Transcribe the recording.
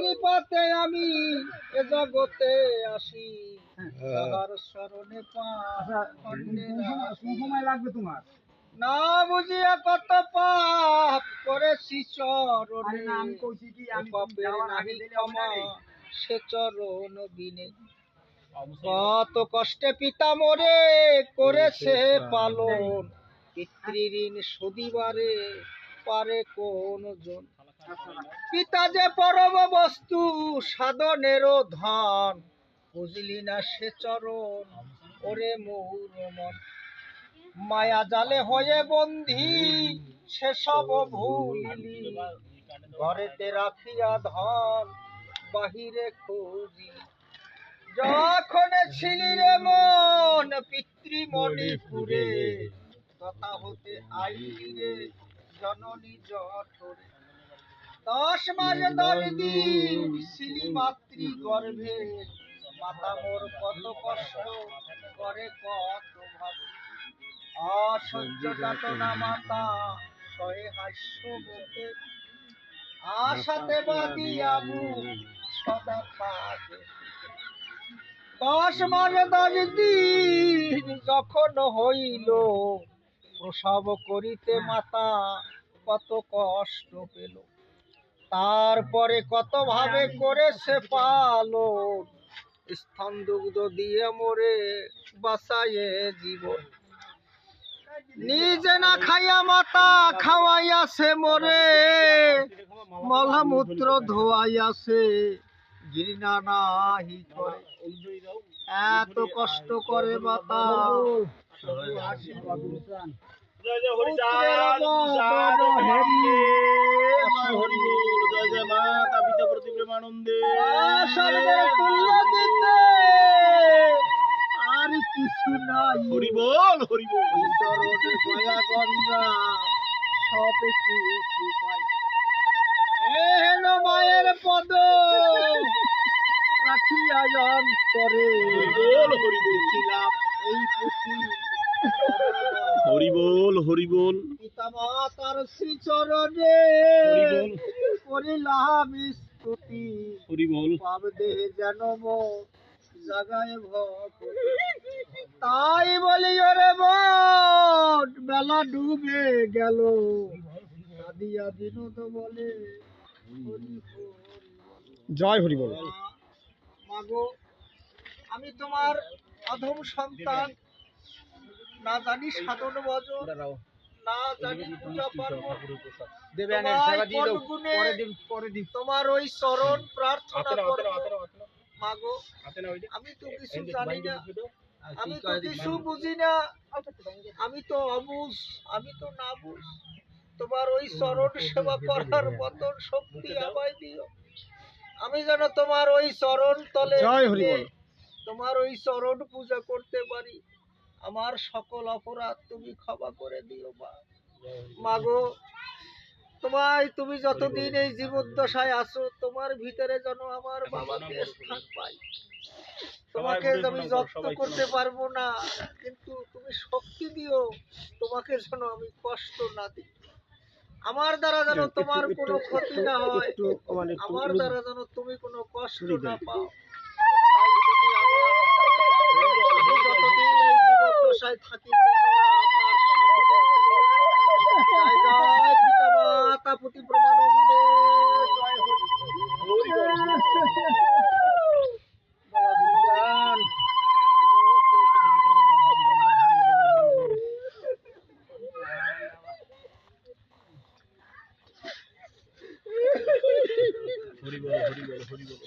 কৃপাতে আমি এ জগতে আসি। তাহার স্মরণে পা খণ্ডে রাশি। সময় লাগবে তোমার? না বুঝিয়া কত পাপ করেছি চরণে না আমি কইছি কি আমি তুমি পাপের নাহি ক্ষমা সে চরণ বিনে। কত কষ্টে পিতা মোরে করেছে পালন। পিতৃঋণ সদিবারে পারে কোন জন পিতা যে পরম বস্তু ধন। বুঝলি না সে চরণ, ওরে মায়া জালে হয়ে বন্ধি সেসব ভুলিলি। ঘরেতে রাখিয়া ধন, বাহিরে খুঁজি। যখন ছিলি রে মন পিতৃমণিপুরে তথা হতে আইলি জননী জঠরে দশ মাস দশ দিন ছিলি মাতৃ গর্ভে। মাতা মোর কত কষ্ট করে কত ভাবে। অসহ্য যাতনা মাতা সহে হাস্য মুখে। আশাতে বাদিয়া মুখ সদা থাকে দশ মাস দশ দিন যখন হইল প্রসব করিতে মাতা কত কষ্ট পেল। তারপরে কত ভাবে করেছে পালন? স্থান দুগ্ধ দিয়ে মোরে বাসায়ে জীবন। নিজে না খাইয়া মাতা খাওয়াইয়াছে মোরে। মলমূত্র ধোয়াইয়াছে ঘৃণা নাহি করে। এত কষ্ট করে মাতা। পুত্রের বদন হেরিয়ে সর্বের তুল্য দিতে আর কিছু নাই। চরণে গয়া গঙ্গা সবে কিছু পাই। এহেন মায়ের পদ রাখিয়া অন্তরে। দেখিলাম এই পুঁথি হরিবোল হরিবোল পিতা মাতার শ্রীচরণে। করিলাম স্তুতি। হরিবোল পাব দেহে যেন জাগায়। তাই বলি ওরে মন বেলা ডুবে গেল। সাদিয়া বিনোদ বলে হরি হরি জয় হরিবোল মাগো আমি তোমার অধম সন্তান। না জানি সাধন ভজন। না জানি পূজা পার্বণ। তোমায় কোন গুণে তোমার ওই চরণ প্রার্থনা করব মাগো। আমি তো কিছু জানি না। আমি তো কিছু বুঝি না। আমি তো অবুঝ আমি তো না বুঝ তোমার ওই চরণ সেবা করার মতন শক্তি আমায় দিও। আমি যেন তোমার ওই চরণ তলে জয় হরি গিয়ে বল। তোমার ওই চরণ পূজা করতে পারি। আমার সকল অপরাধ তুমি ক্ষমা করে দিও মা। মাগো তোমায় তুমি যতদিন এই জীবদ্দশায় আছো তোমার ভিতরে যেন আমার বাবাকে স্থান পাই তোমাকে আমি যত্ন করতে পারব না কিন্তু তুমি শক্তি দিও তোমাকে যেন আমি কষ্ট না দিই। আমার দ্বারা যেন তোমার কোনো ক্ষতি না হয় একটু একটু আমার দ্বারা যেন তুমি কোনো কষ্ট না পাও। জীবদ্দশায় থাকি। প্রমানন্দে জয় হরি। হরিবোল হরিবোল হরিবোল